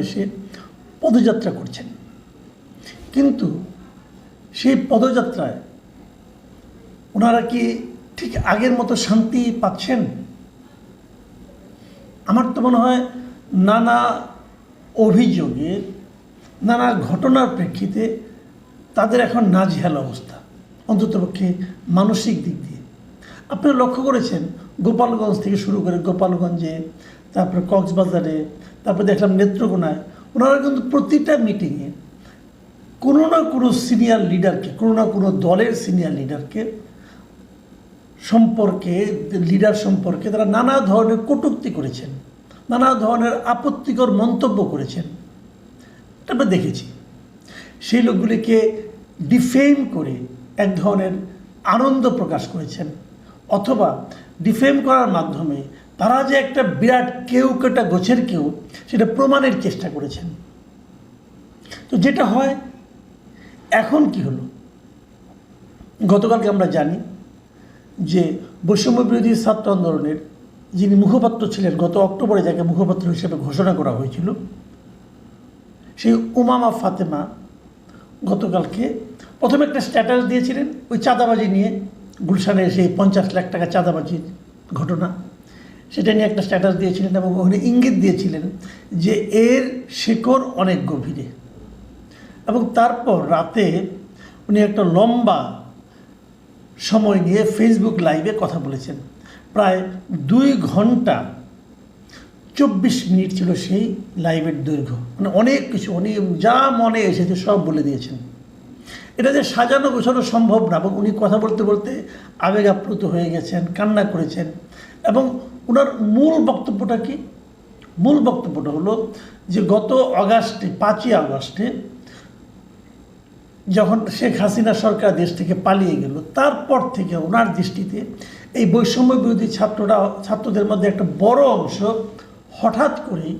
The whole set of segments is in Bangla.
দেশে পদযাত্রা করছেন। কিন্তু সেই পদযাত্রায় ওনারা কি ঠিক আগের মতো শান্তি পাচ্ছেন? আমার তো মনে হয় নানা অভিযোগে, নানা ঘটনার প্রেক্ষিতে তাদের এখন নাজেহাল অবস্থা, অন্ততপক্ষে মানসিক দিক দিয়ে। আপনারা লক্ষ্য করেছেন গোপালগঞ্জ থেকে শুরু করে গোপালগঞ্জে, তারপরে কক্সবাজারে, তারপরে দেখলাম নেত্রকোনায়। ওনারা কিন্তু প্রতিটা মিটিংয়ে কোনো না কোনো সিনিয়র লিডারকে কোনো না কোনো দলের সিনিয়র লিডারকে সম্পর্কে লিডার সম্পর্কে তারা নানা ধরনের কটূক্তি করেছেন, নানা ধরনের আপত্তিকর মন্তব্য করেছেন। আমরা দেখেছি, সেই লোকগুলিকে ডিফেম করে এক ধরনের আনন্দ প্রকাশ করেছেন। অথবা ডিফেম করার মাধ্যমে তারা যে একটা বিরাট কেউ কেটা গোছের কেউ, সেটা প্রমাণের চেষ্টা করেছেন। তো যেটা হয়, এখন কি হলো? গতকালকে আমরা জানি যে বৈষম্য বিরোধী ছাত্র আন্দোলনের যিনি মুখপাত্র ছিলেন, গত অক্টোবরে যাকে মুখপাত্র হিসেবে ঘোষণা করা হয়েছিল, সেই উমামা ফাতেমা গতকালকে প্রথমে একটা স্ট্যাটাস দিয়েছিলেন, ওই চাঁদাবাজি নিয়ে গুলশানের সেই পঞ্চাশ লাখ টাকা চাঁদাবাজির ঘটনা। সেটা নিয়ে একটা স্ট্যাটাস দিয়েছিলেন এবং ওখানে ইঙ্গিত দিয়েছিলেন যে এর শেকড় অনেক গভীরে। এবং তারপর রাতে উনি একটা লম্বা সময় নিয়ে ফেসবুক লাইভে কথা বলেছেন। প্রায় দুই ঘণ্টা চব্বিশ মিনিট ছিল সেই লাইভের দৈর্ঘ্য। মানে অনেক কিছু উনি যা মনে এসেছে সব বলে দিয়েছেন। এটা যে সাজানো গোছানো সম্ভব না এবং উনি কথা বলতে বলতে আবেগ আপ্লুত হয়ে গেছেন, কান্না করেছেন এবং ওনার মূল বক্তব্যটা কি? মূল বক্তব্যটা হলো যে গত আগস্টে পাঁচই আগস্টে যখন শেখ হাসিনা সরকার দেশ থেকে পালিয়ে গেল, তারপর থেকে ওনার দৃষ্টিতে এই বৈষম্য বিরোধী ছাত্ররা, ছাত্রদের মধ্যে একটা বড় অংশ হঠাৎ করেই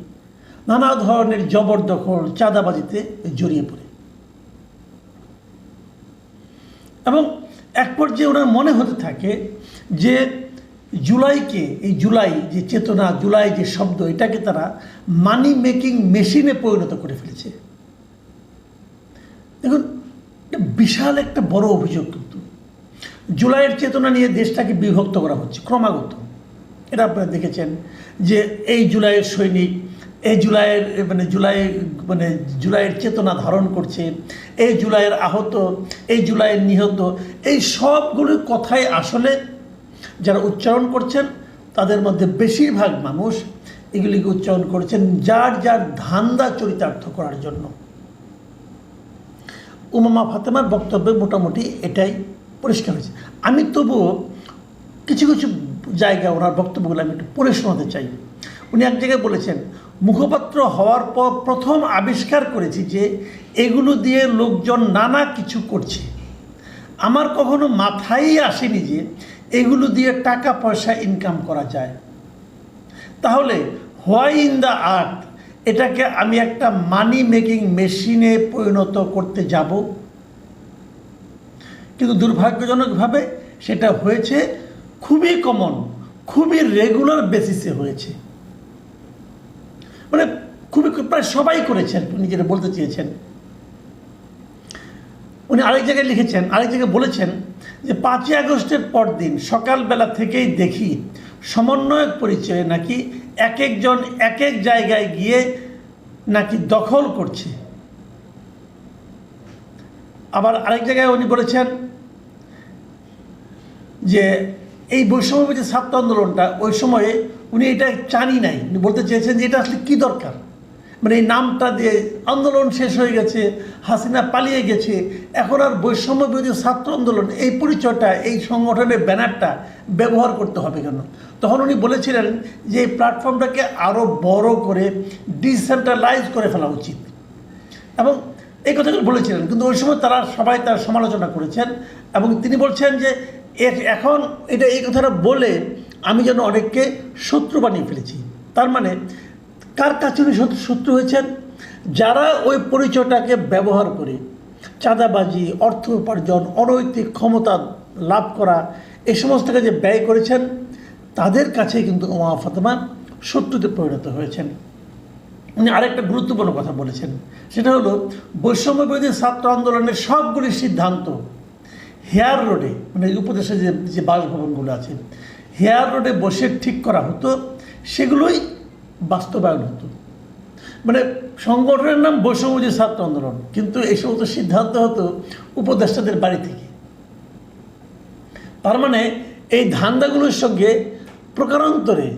নানা ধরনের জবরদখল, চাঁদাবাজিতে জড়িয়ে পড়ে। এবং এক পর্যায়ে ওনার মনে হতে থাকে যে জুলাইকে, এই জুলাই যে চেতনা, জুলাই যে শব্দ, এটাকে তারা মানি মেকিং মেশিনে পরিণত করে ফেলেছে। দেখুন বিশাল একটা বড় অভিযোগ কিন্তু। জুলাইয়ের চেতনা নিয়ে দেশটাকে বিভক্ত করা হচ্ছে, ক্রমাগত। এটা আপনারা দেখেছেন যে এই জুলাইয়ের সৈনিক এই জুলাইয়ের মানে জুলাই মানে জুলাইয়ের চেতনা ধারণ করছে এই জুলাইয়ের আহত এই জুলাইয়ের নিহত, এই সবগুলোর কথাই আসলে যারা উচ্চারণ করছেন, তাদের মধ্যে বেশিরভাগ মানুষ এগুলিকে উচ্চারণ করছেন যার যার ধান্দা চরিতার্থ করার জন্য। উমামা ফাতেমার বক্তব্যে মোটামুটি এটাই পরিষ্কার হয়েছে। আমি তবুও কিছু কিছু জায়গায় ওনার বক্তব্যগুলো আমি একটু পড়ে শোনাতে চাই। উনি এক জায়গায় বলেছেন মুখপাত্র হওয়ার পর প্রথম আবিষ্কার করেছি যে এগুলো দিয়ে লোকজন নানা কিছু করছে। আমার কখনো মাথায় আসেনি যে এগুলো দিয়ে টাকা পয়সা ইনকাম করা যায়। তাহলে হোয়াই ইন দ্য আর্থ এটাকে আমি একটা মানি মেকিং মেশিনে পরিণত করতে যাব? কিন্তু দুর্ভাগ্যজনকভাবে সেটা হয়েছে খুবই কমন খুবই রেগুলার বেসিসে হয়েছে। মানে খুবই প্রায় সবাই করেছেন উনি যেটা বলতে চেয়েছেন। উনি আরেক জায়গায় লিখেছেন, আরেক জায়গায় বলেছেন যে পাঁচই আগস্টের পর দিন সকালবেলা থেকেই দেখি সমন্বয়ক পরিচয়ে নাকি এক একজন এক এক জায়গায় গিয়ে নাকি দখল করছে। আবার আরেক জায়গায় উনি বলেছেন যে এই বৈষম্যবিধি ছাত্র আন্দোলনটা ওই সময়ে উনি এটা চানই নাই। উনি বলতে চেয়েছেন যে এটা আসলে কী দরকার? মানে এই নামটা দিয়ে আন্দোলন শেষ হয়ে গেছে, হাসিনা পালিয়ে গেছে, এখন আর বৈষম্য বিরোধী ছাত্র আন্দোলন, এই পরিচয়টা, এই সংগঠনের ব্যানারটা ব্যবহার করতে হবে কেন? তখন উনি বলেছিলেন যে এই প্ল্যাটফর্মটাকে আরও বড় করে, ডিসেন্ট্রালাইজ করে ফেলা উচিত। এবং এই কথাগুলো বলেছিলেন, কিন্তু ওই সময় তারা সবাই তার সমালোচনা করেছেন এবং তিনি বলছেন যে এখন এটা এই কথাটা বলে আমি যেন অনেককে শত্রু বানিয়ে ফেলেছি। তার মানে কার কাছে উনি শত্রু হয়েছেন? যারা ওই পরিচয়টাকে ব্যবহার করে চাঁদাবাজি, অর্থ উপার্জন, অনৈতিক ক্ষমতা লাভ করা এই সমস্ত কাজে ব্যয় করেছেন, তাদের কাছে কিন্তু ওমা ফাতেমা শত্রুতে পরিণত হয়েছেন। উনি আরেকটা গুরুত্বপূর্ণ কথা বলেছেন। সেটা হলো বৈষম্য ছাত্র আন্দোলনের সবগুলি সিদ্ধান্ত হেয়ার রোডে মানে উপদেশে যে যে বাসভবনগুলো আছে, হেয়ার রোডে বসে ঠিক করা হতো, সেগুলোই বাস্তবায়ন হতো। মানে সংগঠনের নাম বৈষম্যজী ছাত্র আন্দোলন, কিন্তু এই সমস্ত সিদ্ধান্ত হতো উপদেষ্টাদের বাড়ি থেকে। তার মানে এই ধান্দাগুলোর সঙ্গে প্রকারান্তরে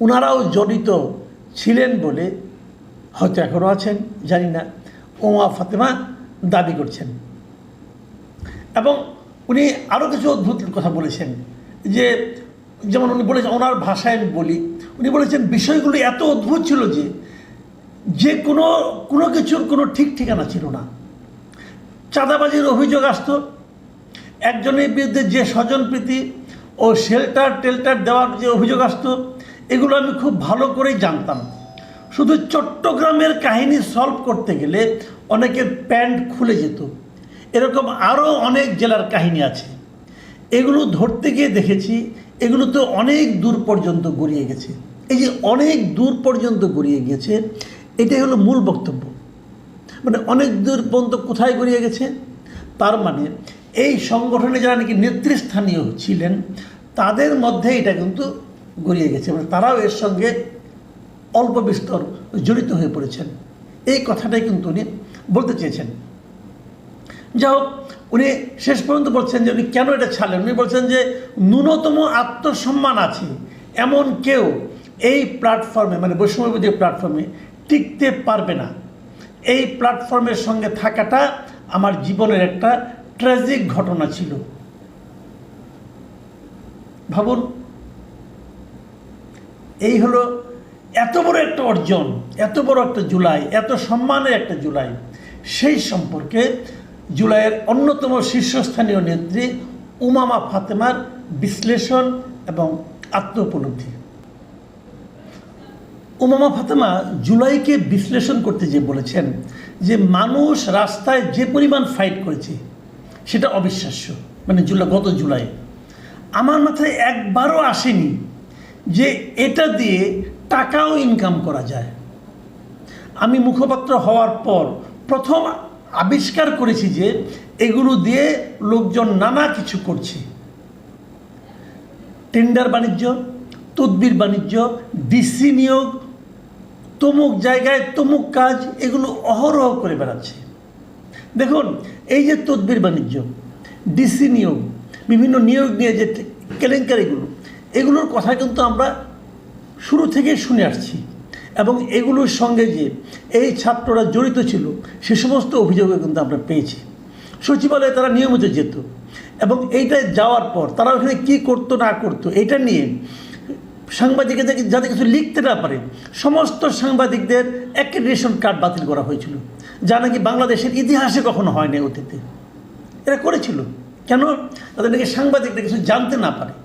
ওনারাও জড়িত ছিলেন বলে হয়তো এখনও আছেন, জানি না। ওমা ফাতেমা দাবি করছেন। এবং উনি আরও কিছু অদ্ভুত কথা বলেছেন। যে যেমন উনি বলেছেন, ওনার ভাষায় আমি বলি, উনি বলেছেন, বিষয়গুলো এত অদ্ভুত ছিল যে যে কোনো কোনো কিছুর কোনো ঠিক ঠিকানা ছিল না। চাঁদাবাজির অভিযোগ আসত, একজনের বিরুদ্ধে যে স্বজনপ্রীতি ও শেল্টার টেল্টার দেওয়ার যে অভিযোগ আসতো, এগুলো আমি খুব ভালো করেই জানতাম। শুধু চট্টগ্রামের কাহিনী সলভ করতে গেলে অনেকের প্যান্ট খুলে যেত। এরকম আরও অনেক জেলার কাহিনী আছে। এগুলো ধরতে গিয়ে দেখেছি, এগুলো তো অনেক দূর পর্যন্ত গড়িয়ে গেছে। এই যে অনেক দূর পর্যন্ত গড়িয়ে গিয়েছে, এটাই হলো মূল বক্তব্য। মানে অনেক দূর পর্যন্ত কোথায় গড়িয়ে গেছে? তার মানে এই সংগঠনে যারা নাকি নেতৃস্থানীয় ছিলেন, তাদের মধ্যে এটা কিন্তু গড়িয়ে গেছে। মানে তারাও এর সঙ্গে অল্প বিস্তর জড়িত হয়ে পড়েছেন। এই কথাটাই কিন্তু উনি বলতে চেয়েছেন। যাই হোক, উনি শেষ পর্যন্ত বলছেন যে উনি কেন এটা ছাড়লেন? উনি বলছেন যে ন্যূনতম আত্মসম্মান আছে এমন কেউ এই প্ল্যাটফর্মে মানে বৈষম্যবিধি প্ল্যাটফর্মে টিকতে পারবে না। এই প্ল্যাটফর্মের সঙ্গে থাকাটা আমার জীবনের একটা ট্র্যাজিক ঘটনা ছিল। ভাবুন, এই হলো এত বড় একটা অর্জন, এত বড় একটা জুলাই, এত সম্মানের একটা জুলাই। সেই সম্পর্কে জুলাইয়ের অন্যতম শীর্ষস্থানীয় নেত্রী উমামা ফাতেমার বিশ্লেষণ এবং আত্ম উপলব্ধি উমামা ফাতেমা জুলাইকে বিশ্লেষণ করতে যে বলেছেন যে মানুষ রাস্তায় যে পরিমাণ ফাইট করেছে, সেটা অবিশ্বাস্য। মানে জুলাই, গত জুলাই। আমার মাথায় একবারও আসেনি যে এটা দিয়ে টাকাও ইনকাম করা যায়। আমি মুখপাত্র হওয়ার পর প্রথম আবিষ্কার করেছি যে এগুলো দিয়ে লোকজন নানা কিছু করছে। টেন্ডার বাণিজ্য, তদবির বাণিজ্য ডিসি নিয়োগ, তমুক জায়গায় তমুক কাজ, এগুলো অহরহ করে বেড়াচ্ছে। দেখুন, এই যে তদবির বাণিজ্য ডিসি নিয়োগ, বিভিন্ন নিয়োগ নিয়ে যে কেলেঙ্কারিগুলো, এগুলোর কথা কিন্তু আমরা শুরু থেকে শুনে আসছি। এবং এগুলোর সঙ্গে যে এই ছাত্ররা জড়িত ছিল, সে সমস্ত অভিযোগও কিন্তু আমরা পেয়েছি। সচিবালয়ে তারা নিয়মিত যেত এবং এইটায় যাওয়ার পর তারা ওখানে কী করতো, না করতো এটা নিয়ে সাংবাদিকদের যাতে কিছু লিখতে না পারে, সমস্ত সাংবাদিকদের অ্যাক্রেডিটেশন কার্ড বাতিল করা হয়েছিল, যা নাকি বাংলাদেশের ইতিহাসে কখনো হয়নি অতীতে। এরা করেছিল। কেন? তাদের নাকি সাংবাদিকরা কিছু জানতে না পারে।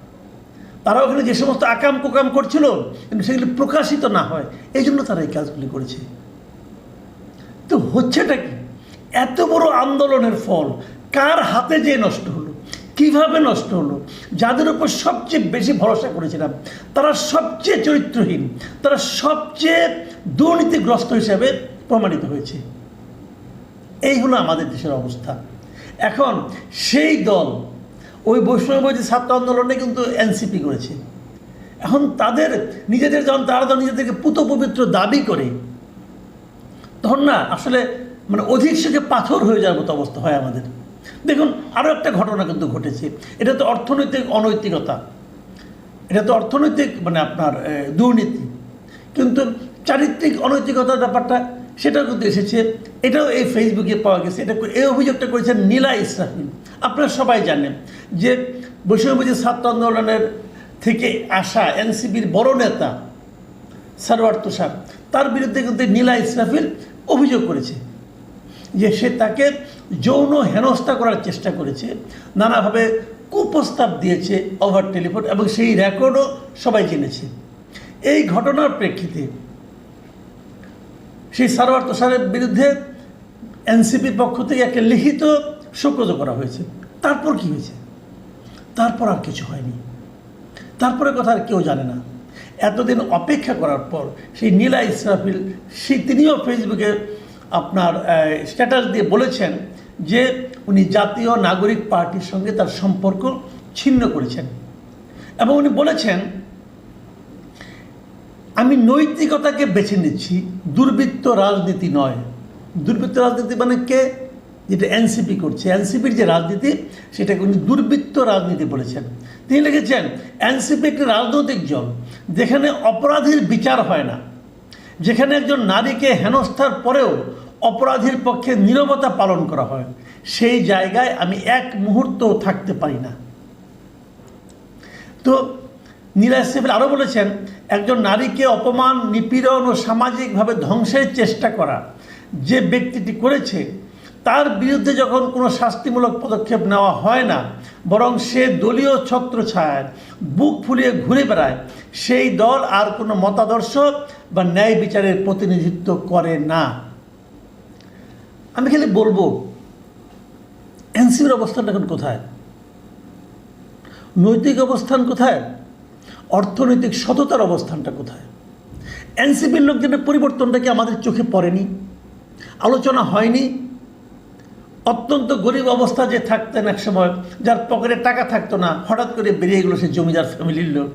তারা ওখানে যে সমস্ত আকাম কোকাম করছিল, কিন্তু সেগুলি প্রকাশিত না হয়। এই জন্য তারা এই কাজগুলি করেছে। তো হচ্ছেটা কি? এত বড় আন্দোলনের ফল কার হাতে যে নষ্ট হলো? কীভাবে নষ্ট হলো? যাদের উপর সবচেয়ে বেশি ভরসা করেছিলাম, তারা সবচেয়ে চরিত্রহীন, তারা সবচেয়ে দুর্নীতিগ্রস্ত হিসাবে প্রমাণিত হয়েছে। এই হলো আমাদের দেশের অবস্থা। এখন সেই দল ওই বৈষ্ণববাদী ছাত্র আন্দোলনে কিন্তু এনসিপি করেছে। এখন তাদের, নিজেদের যখন তারা যখন নিজেদেরকে পুত পবিত্র দাবি করে, তখন না আসলে মানে অধিক সুখে পাথর হয়ে যাওয়ার মতো অবস্থা হয় আমাদের। দেখুন আরও একটা ঘটনা কিন্তু ঘটেছে। এটা তো অর্থনৈতিক অনৈতিকতা। এটা তো অর্থনৈতিক মানে আপনার দুর্নীতি। কিন্তু চারিত্রিক অনৈতিকতার ব্যাপারটা সেটাও কিন্তু এসেছে, এটাও এই ফেসবুকে পাওয়া গেছে, এটা এই অভিযোগটা করেছেন নীলা ইসরাফিল আপনারা সবাই জানেন যে বৈষম্যবাদী ছাত্র আন্দোলনের থেকে আসা এনসিপির বড় নেতা সারোয়ার তুষার, তার বিরুদ্ধে কিন্তু নীলা ইসরাফিল অভিযোগ করেছে যে সে তাকে যৌন হেনস্থা করার চেষ্টা করেছে, নানাভাবে কুপ্রস্তাব দিয়েছে ওভার টেলিফোন এবং সেই রেকর্ডও সবাই জেনেছে। এই ঘটনার প্রেক্ষিতে সেই সারোয়ার তুষারের বিরুদ্ধে এনসিপির পক্ষ থেকে একটা লিখিত শোকজ করা হয়েছে। তারপর কি হয়েছে? তারপর আর কিছু হয়নি। তারপরে কথা আর কেউ জানে না। এতদিন অপেক্ষা করার পর সেই নীলা ইসরাফিল সেই তিনিও ফেসবুকে আপনার স্ট্যাটাস দিয়ে বলেছেন যে উনি জাতীয় নাগরিক পার্টির সঙ্গে তার সম্পর্ক ছিন্ন করেছেন। এবং উনি বলেছেন আমি নৈতিকতাকে বেছে নিচ্ছি, দুর্বৃত্ত রাজনীতি নয়। দুর্বৃত্ত রাজনীতি মানে কে? যেটা এনসিপি করছে। এনসিপির যে রাজনীতি, সেটাকে উনি দুর্বৃত্ত রাজনীতি বলেছেন। তিনি লিখেছেন, এনসিপি একটি রাজনৈতিক দল যেখানে অপরাধীর বিচার হয় না। যেখানে একজন নারীকে হেনস্থার পরেও অপরাধীর পক্ষে নীরবতা পালন করা হয়। সেই জায়গায় আমি এক মুহূর্তও থাকতে পারি না। তো নীলা সেফেল আরও বলেছেন, একজন নারীকে অপমান, নিপীড়ন ও সামাজিকভাবে ধ্বংসের চেষ্টা করা যে ব্যক্তিটি করেছে, তার বিরুদ্ধে যখন কোনো শাস্তিমূলক পদক্ষেপ নেওয়া হয় না, বরং সে দলীয় ছত্রছায়ায় বুক ফুলিয়ে ঘুরে বেড়ায়, সেই দল আর কোনো মতাদর্শ বা ন্যায় বিচারের প্রতিনিধিত্ব করে না। আমি খালি বলব, এনসিবির অবস্থানটা এখন কোথায়? নৈতিক অবস্থান কোথায়? অর্থনৈতিক সততার অবস্থানটা কোথায়? এনসিপির লোকজনের পরিবর্তনটা কি আমাদের চোখে পড়েনি? আলোচনা হয়নি? অত্যন্ত গরিব অবস্থা যে থাকতেন এক সময় যার পকেটে টাকা থাকতো না, হঠাৎ করে বেরিয়ে গেলো সে জমিদার ফ্যামিলির লোক।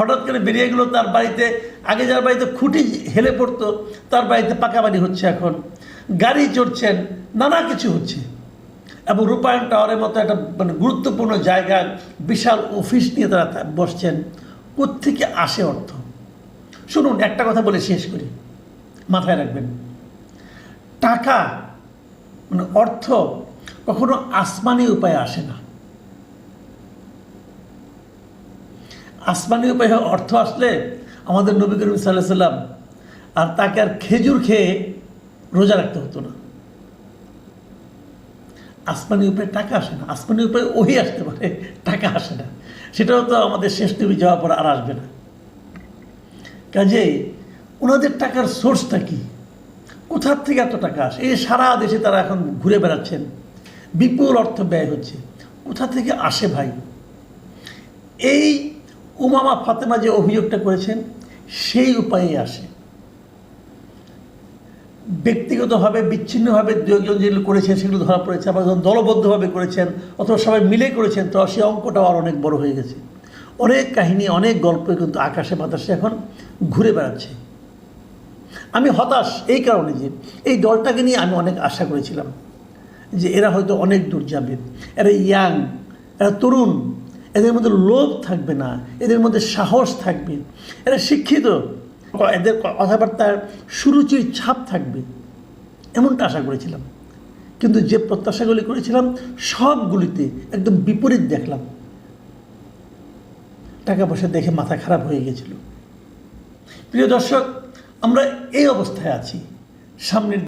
হঠাৎ করে বেরিয়ে গেলো তার বাড়িতে, আগে যার বাড়িতে খুঁটি হেলে পড়তো, তার বাড়িতে পাকা বাড়ি হচ্ছে এখন। গাড়ি চড়ছেন, নানা কিছু হচ্ছে। এবং রূপায়ণ টাওয়ারের মতো একটা মানে গুরুত্বপূর্ণ জায়গায় বিশাল অফিস নিয়ে তারা বসছেন। কোত্থেকে আসে অর্থ? শুনুন, একটা কথা বলে শেষ করি। মাথায় রাখবেন। টাকা মানে অর্থ কখনো আসমানি উপায়ে আসে না। আসমানি উপায়ে অর্থ আসলে আমাদের নবী করিম সাল্লাম আর তাকে আর খেজুর খেয়ে রোজা রাখতে হতো না। আসমানি উপায়ে টাকা আসে না। আসমানি উপায়ে ওই আসতে পারে, টাকা আসে না। সেটাও তো আমাদের শেষ নবী যাওয়ার পর আর আসবে না। কাজে ওনাদের টাকার সোর্সটা কি? কোথার থেকে এত টাকা আসে? এই সারা দেশে তারা এখন ঘুরে বেড়াচ্ছেন। বিপুল অর্থ ব্যয় হচ্ছে। কোথা থেকে আসে ভাই? এই উমামা ফাতেমা যে অভিযোগটা করেছেন, সেই উপায়ে আসে। ব্যক্তিগতভাবে, বিচ্ছিন্নভাবে দু একজন যেগুলো করেছেন, সেগুলো ধরা পড়েছে। আবার যখন দলবদ্ধভাবে করেছেন, অথবা সবাই মিলে করেছেন, তো সেই অঙ্কটাও আর অনেক বড় হয়ে গেছে। অনেক কাহিনী, অনেক গল্প কিন্তু আকাশে বাতাসে এখন ঘুরে বেড়াচ্ছে। আমি হতাশ এই কারণে যে, এই দলটাকে নিয়ে আমি অনেক আশা করেছিলাম যে এরা হয়তো অনেক দূর যাবে। এরা ইয়াং, এরা তরুণ, এদের মধ্যে লোভ থাকবে না, এদের মধ্যে সাহস থাকবে। এরা শিক্ষিত এদের কথাবার্তার সুরুচির ছাপ থাকবে। এমনটা আশা করেছিলাম। কিন্তু যে প্রত্যাশাগুলি করেছিলাম, সবগুলিতে একদম বিপরীত দেখলাম। টাকা পয়সা দেখে মাথা খারাপ হয়ে গেছিল। প্রিয় দর্শক, আমরা এই অবস্থায় আছি। সামনের